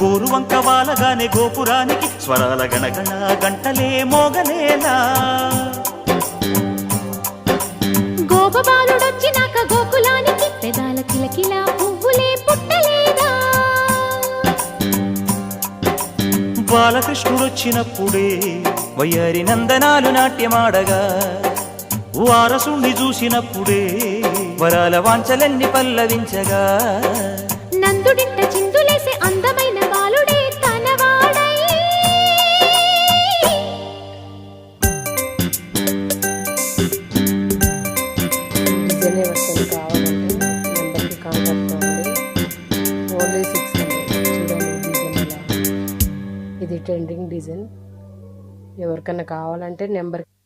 గోరువంక వాలగానే గోపురానికి స్వరాల గణగణ గంటలే మోగలేలా గోపబాలుడొచ్చినాక గోకులానికి పెదాల కిలకిల పువ్వులే పుట్టలేదా? బాలకృష్ణుడొచ్చినప్పుడే వయ్యారి నందనాలు నాట్యమాడగా వారసుండి చూసినప్పుడే వరాల వాంచలన్నీ పల్లవించగా. నందుడింట డిజైన్ కావాలంటే నెంబర్కి కాంటాక్ట్ అవ్వండి. Only six hundred. చూడండి డిజైన్ ఇది ట్రెండింగ్ డిజైన్. ఎవరికైనా కావాలంటే నెంబర్కి